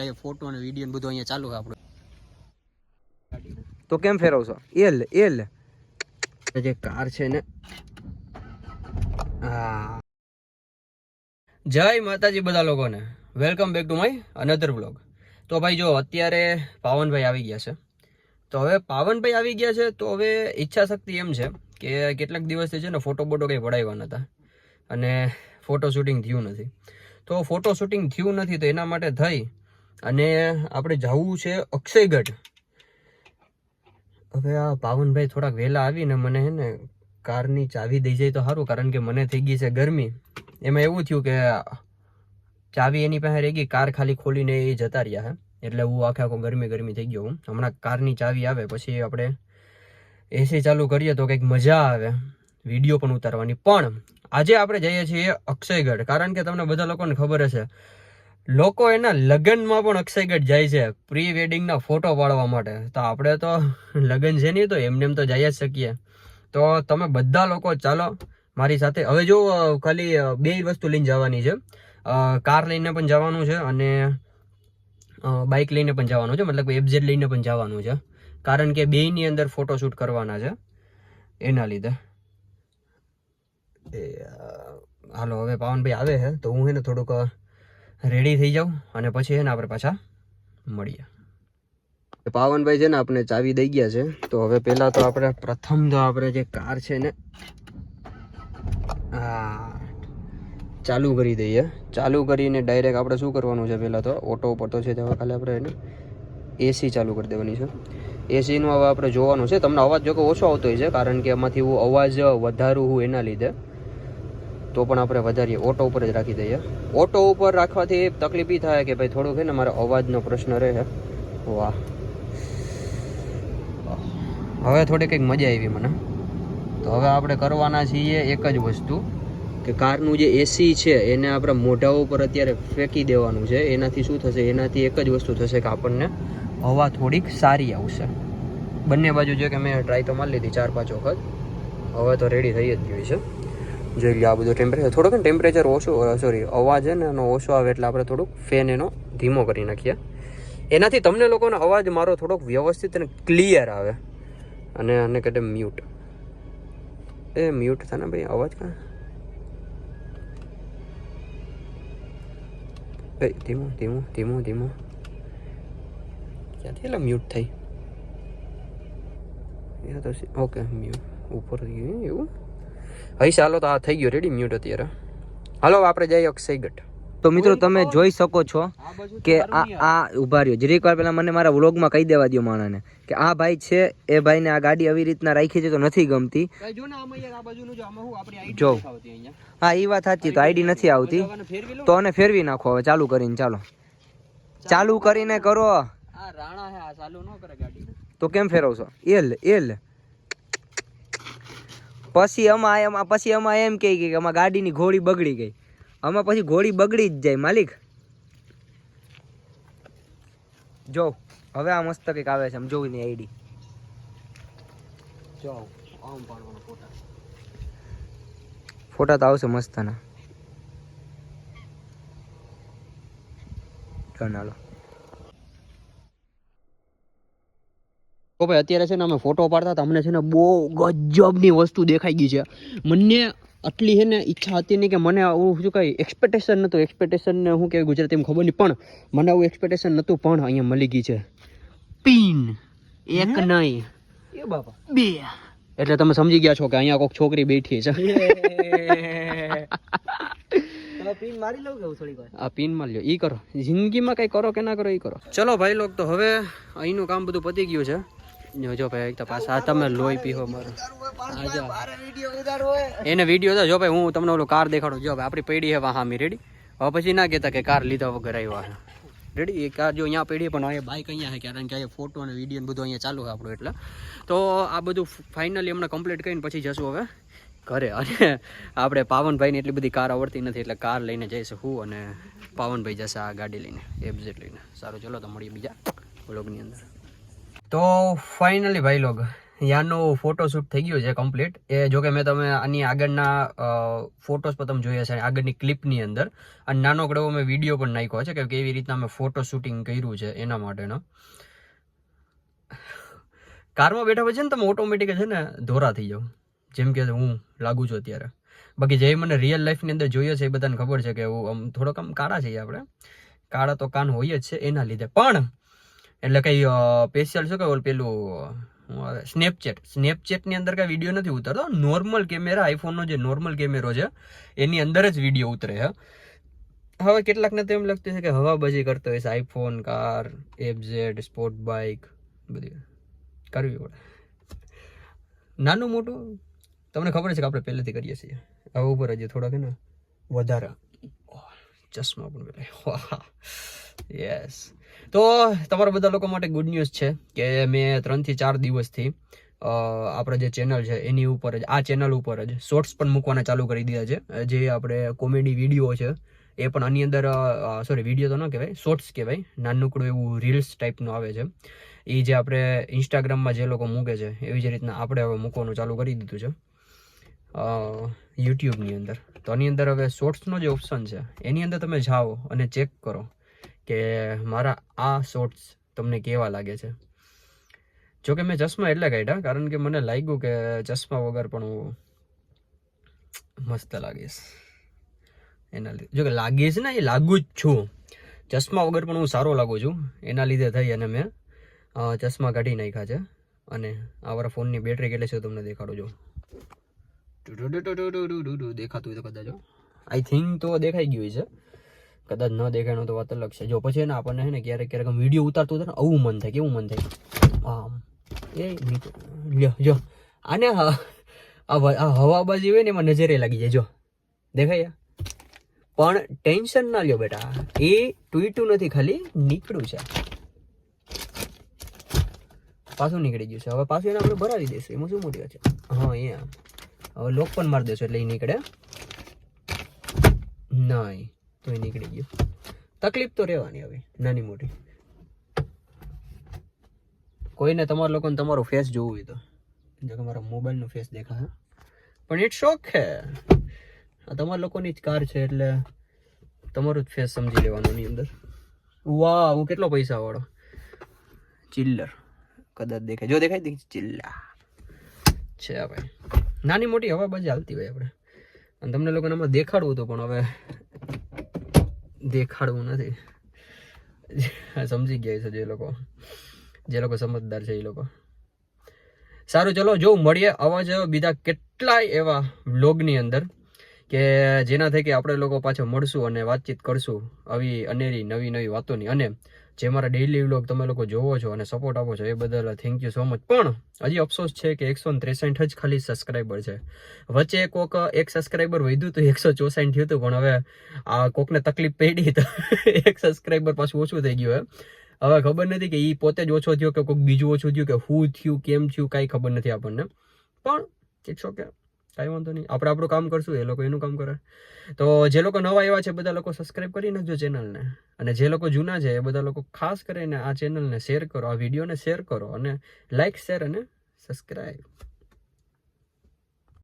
અહીંયા ફોટો અને વીડિયો બધું અહીંયા ચાલુ છે આપણું. તો કેમ ફેરવશો એ લે એ લે. જે કાર છે ને. હા. જય માતાજી બધા લોકોને. Welcome back to my another blog તો ભાઈ જો અત્યારે પાવનભાઈ આવી ગયા છે. તો હવે પાવનભાઈ આવી ગયા છે તો હવે ઈચ્છા શક્તિ એમ છે કે કેટલાક દિવસથી છે ને ફોટો બોટો કંઈ પડાવ્યા નહોતા. અને ફોટો શૂટિંગ થયું નથી. તો ફોટો શૂટિંગ થયું નથી તો એના માટે થઈ અને આપણે જવું છે અક્ષયગઢ. હવે આ પાવનભાઈ થોડાક વહેલા આવીને મને હે ને કારની ચાવી દઈ જાય તો સારું, કારણ કે મને થઈ ગઈ છે ગરમી. એમાં એવું થયું કે ચાવી એની પાસે રહી ગઈ, કાર ખાલી ખોલીને એ જતા રહ્યા હે. એટલે હું આખે આખો ગરમી ગરમી થઈ ગયો હું. હમણાં કારની ચાવી આવે, પછી આપણે એસી ચાલુ કરીએ તો કંઈક મજા આવે, વીડિયો પણ ઉતારવાની. પણ આજે આપણે જઈએ છીએ અક્ષયગઢ, કારણ કે તમને બધા લોકોને ખબર હશે લોકો એના લગ્નમાં પણ અક્ષયગઢ જાય છે પ્રી વેડિંગના ફોટો પાડવા માટે. તો આપણે તો લગ્ન છે નહીં, તો એમને એમ તો જઈ જ શકીએ. તો તમે બધા લોકો ચાલો, મારી સાથે. હવે જો ખાલી બે વસ્તુ લઈને જવાની છે. કાર લઈને પણ જવાનું છે અને બાઇક લઈને પણ જવાનું છે. મતલબ એફઝેડ લઈને પણ જવાનું છે. કારણ કે બેયની અંદર ફોટોશૂટ કરવાના છે, એના લીધે. હાલો, હવે પાવનભાઈ આવે છે તો હું એને થોડુંક રેડી થઈ જાઉં અને પછી એને આપણે પાછા મળીએ. પાવનભાઈ છે ને આપણે ચાવી દઈ ગયા છે, તો હવે પહેલાં તો આપણે પ્રથમ તો આપણે જે કાર છે ને ચાલુ કરી દઈએ. ચાલુ કરીને ડાયરેક્ટ આપણે શું કરવાનું છે પહેલાં તો? ઓટો ઉપર તો છે હવે ખાલી આપણે એને એસી ચાલુ કરી દેવાની છે. એસીનું હવે આપણે જોવાનું છે. તમને અવાજ જો કે ઓછો આવતો હોય છે, કારણ કે એમાંથી હું અવાજ વધારું હું એના લીધે. તો પણ આપણે વધારીએ ઓટો ઉપર જ રાખી દઈએ. ઓટો ઉપર રાખવાથી તકલીફ થાય કે ભાઈ થોડુંક છે ને મારા અવાજનો પ્રશ્ન રહે. વાહ. હવે થોડી કંઈક મજા આવી મને. તો હવે આપણે કરવાના છીએ એક જ વસ્તુ, કે કારનું જે એસી છે એને આપણે મોઢા ઉપર અત્યારે ફેંકી દેવાનું છે. એનાથી શું થશે? એનાથી એક જ વસ્તુ થશે કે આપણને હવા થોડીક સારી આવશે. બંને બાજુ જે કે મેં ટ્રાય તો મારી લીધી ચાર પાંચ વખત. હવે તો રેડી થઈ જ ગયું છે. જોઈ લો આ બધું ટેમ્પરેચર થોડુંક ને ટેમ્પરેચર ઓછું સોરી અવાજ છે ને, એનો ઓછો આવે એટલે આપણે થોડુંક ફેન એનો ધીમો કરી નાખીએ. એનાથી તમને લોકોનો અવાજ મારો થોડોક વ્યવસ્થિત અને ક્લિયર આવે. અને આને કહેતે મ્યુટ એ મ્યુટ થાય ને ભાઈ, અવાજ કાં? ધીમો ધીમો ધીમો ધીમો. ક્યાંથી એટલે મ્યુટ થઈ? એ તો ઓકે મ્યુટ ઉપર ગયું, એવું? હવે ચાલો તો આ થઈ ગયો. રેડી મ્યુટ અત્યારે. હાલો આપણે જઈએ અક્ષયગઢ તો મિત્રો તમે જોઈ શકો છો કે આ આ ઊભા રહ્યો. જરીક વાર પહેલાં મને મારા વ્લોગમાં કહી દેવા દો માણાને કે આ ભાઈ છે એ ભાઈને આ ગાડી આવી રીતના રાખી છે તો નથી ગમતી. જો હું એ વાત સાચી. તો આઈડી નથી આવતી. તો આને ફેરવી નાખો હવે. ચાલુ કરીને ચાલો. ચાલુ કરીને કરો. તો કેમ ફેરવશો? એલ એલ પછી અમા એમ પછી અમા એમ કહે કે આમાં ગાડીની ઘોડી બગડી ગઈ. આમાં પછી ઘોડી બગડી જ જાય માલિક. જો હવે આ મસ્ત કંઈક આવે છે આમ જોવું ને આઈડી જો આમ પાડવાનો ફોટા. ફોટા તો આવશે મસ્તના. ડન તો ભાઈ અત્યારે છે ને અમે ફોટો પાડતા હતા. અમને છે ને બહુ ગજબની વસ્તુ દેખાઈ ગઈ છે. મને આટલી છે ને ઈચ્છા હતી નહીં કે મને આવું શું કઈ એક્સપેક્ટેશન નહોતું. એક્સપેક્ટેશન ને હું કે ગુજરાતીમાં ખબર નહીં પણ મને આવું એક્સપેક્ટેશન નહોતું પણ અહીંયા મળી ગઈ છે. પિન. એક નહીં. એ બાપા. બે. એટલે તમે સમજી ગયા છો કે અહીંયા કોઈક છોકરી બેઠી છે. પિન મારી લઉં કેવું થોડીક વાર? આ પિન લ્યો ઈ કરો. જિંદગીમાં કઈ કરો કે ના કરો ઈ કરો. ચલો ભાઈ લોક તો હવે અહીંનું કામ બધું પતી ગયું છે. જો ભાઈ, તો પાછા તમે લોહી પીહો મારો. એને વીડિયો તો જો ભાઈ, હું તમને ઓલું કાર દેખાડું. જો ભાઈ, આપણી પડી હે વાહામી. રેડી હવે પછી ના કહેતા કે કાર લીધા વગર આવ્યા રેડી એ કાર જો અહીંયા પડી પણ અહીંયા બાઇક અહીંયા છે કારણ કે અહીંયા ફોટો અને વીડિયો બધું અહીંયા ચાલુ છે આપણું એટલે. તો આ બધું ફાઇનલી હમણાં કમ્પ્લીટ કરીને પછી જશું હવે. ઘરે. અને આપણે પાવનભાઈને એટલી બધી કાર આવડતી નથી, એટલે કાર લઈને જઈશું હું અને પાવનભાઈ જશે આ ગાડી લઈને એબઝેટ લઈને. સારું, ચલો તો મળીએ બીજા બ્લોગની અંદર. તો ફાઇનલી ભાઈ લોગ, યાનો ફોટોશૂટ થઈ ગયો છે કમ્પ્લીટ એ જો કે મેં તમે આની આગળના ફોટોસ પણ તમે જોયા છે આગળની ક્લિપની અંદર. અને નાનોકડો મેં વીડિયો પણ નાખ્યો છે કે કેવી રીતના મેં ફોટો શૂટિંગ કર્યું છે એના માટેનો. કારમાં બેઠા પછી ને તમે ઓટોમેટિક છે ને ધોરા થઈ જાઓ. જેમ કે હું લાગુ છું અત્યારે. બાકી જે મને રિયલ લાઈફની અંદર જોઈએ છે એ બધાને ખબર છે કે હું આમ થોડોક આમ કાળા છીએ આપણે. કાળા તો કાન હોય જ છે એના લીધે. પણ એટલે કંઈ સ્પેશિયલ શું કે ઓલું પેલું સ્નેપચેટ સ્નેપચેટની અંદર કાંઈ વીડિયો નથી ઉતરતો. નોર્મલ કેમેરા આઈફોનનો જે નોર્મલ કેમેરો છે, એની અંદર જ વીડિયો ઉતરે છે. હવે કેટલાકને તો એમ લાગતું છે કે હવાબાજી કરતો હોય છે iPhone car FZ sport bike બધી. કરવી પડે. નાનું મોટું? તમને ખબર છે કે આપણે પહેલેથી કરીએ છીએ. હવે ઉપર હજી થોડાક ને? વધારે. ચશ્મા પણ પેલા યસ તો તમારા બધા લોકો માટે ગુડ ન્યૂઝ છે કે મેં ત્રણથી ચાર દિવસથી આપણે જે ચેનલ છે, એની ઉપર જ, આ ચેનલ ઉપર જ શોર્ટ્સ પણ મૂકવાના ચાલુ કરી દીધા છે. જે આપણે કોમેડી વીડિયો છે, એ પણ આની અંદર સોરી વીડિયો તો ન કહેવાય શોર્ટ્સ કહેવાય. નાનકડું એવું રીલ્સ ટાઈપનું આવે છે. એ જે આપણે ઇન્સ્ટાગ્રામમાં જે લોકો મૂકે છે, એવી જ રીતના આપણે હવે મૂકવાનું ચાલુ કરી દીધું છે. યુટ્યુબની અંદર. તો આની અંદર હવે શોર્ટ્સનો જે ઓપ્શન છે, એની અંદર તમે જાઓ અને ચેક કરો કે મારા આ શોર્ટ્સ તમને કેવા લાગે છે. જો કે મેં ચશ્મા એટલે કાઢ્યા, કારણ કે મને લાગ્યું કે ચશ્મા વગર પણ હું મસ્ત લાગીશ એના લીધે જો કે લાગીશ ને, એ લાગુ જ છું. ચશ્મા વગર પણ હું સારો લાગુ છું. એના લીધે થઈ અને મેં ચશ્મા કાઢી નાખ્યા છે. અને આ મારા ફોનની બેટરી કેટલી છે તમને દેખાડું છું. દેખાતું હોય તો કદાચ આઈ થિંક તો દેખાઈ ગયું છે કદાચ ન દેખાયનો તો વાત અલગ છે જો પછી ને આપણને છે ને ક્યારેક ક્યારેક વીડિયો ઉતારતું ને આવું મન થાય કેવું મન થાય આમ એ જો આને આ હવાબાજી હોય ને એમાં નજરે લાગી જાય જો દેખાય પણ ટેન્શન ના લ્યો બેટા એ ટૂંટું નથી ખાલી નીકળ્યું છે પાછું નીકળી ગયું છે હવે પાછું એને આપણે ભરાવી દઈશું એમાં શું મોટી છે હા અહીંયા હવે લોક પણ મારી દેશો એટલે એ નીકળે. નહીં, તો એ નીકળી ગયું. તકલીફ તો રહેવાની હવે, નાની મોટી. કોઈને તમારા લોકોને તમારો ફેસ જોવું હોય તો. જો કે મારા મોબાઈલનો ફેસ દેખાય પણ ઇટ શોખ છે આ તમારા લોકોની જ કાર છે એટલે તમારું જ ફેસ સમજી લેવાનું એની અંદર. વાહ, હું કેટલો પૈસા વાળો. ચિલ્લર. કદાચ દેખાય. જો દેખાય ચિલ્લા. છે ભાઈ. નાની મોટી હવા બાજી હાલતી હોય આપણે. અને તમને લોકોને આમાં દેખાડવું હતું પણ હવે દેખાડવું નથી. સમજી ગયા છે જે લોકો. જે લોકો સમજદાર છે એ લોકો. સારું, ચલો, જો મળીએ આવા જ બીજા કેટલાય એવા વ્લોગની અંદર કે જેના થકી આપણે લોકો પાછા મળશું અને વાતચીત કરશું આવી અનેરી નવી નવી વાતોની. અને જે મારા ડેઈલી વ્લોગ તમે લોકો જોવો છો અને સપોર્ટ આપો છો એ બદલ થેન્ક યુ સો મચ પણ હજી અફસોસ છે કે એકસો ત્રેસઠ જ ખાલી સબસ્ક્રાઈબર છે. વચ્ચે કોક એક સબસ્ક્રાઈબર વધ્યું તો એકસો ચોસાઠ થયું હતું, પણ હવે આ કોકને તકલીફ પડી તો એક સબસ્ક્રાઈબર પાછું ઓછું થઈ ગયું હવે હવે ખબર નથી કે એ પોતે જ ઓછો થયો કે કોઈક બીજું ઓછું થયું કે હું થયું, કેમ થયું, કાંઈ ખબર નથી આપણને. પણ ઇટ્સ ઓકે કાંઈ વાંધો નહીં. આપણે આપણું કામ કરશું, એ લોકો એનું કામ કરે. તો જે લોકો નવા એવા છે બધા લોકો સબસ્ક્રાઇબ કરી નાખજો ચેનલને અને જે લોકો જૂના છે, એ બધા લોકો ખાસ કરીને આ ચેનલને શેર કરો, આ વિડીયોને શેર કરો અને લાઇક શેર અને સબસ્ક્રાઇબ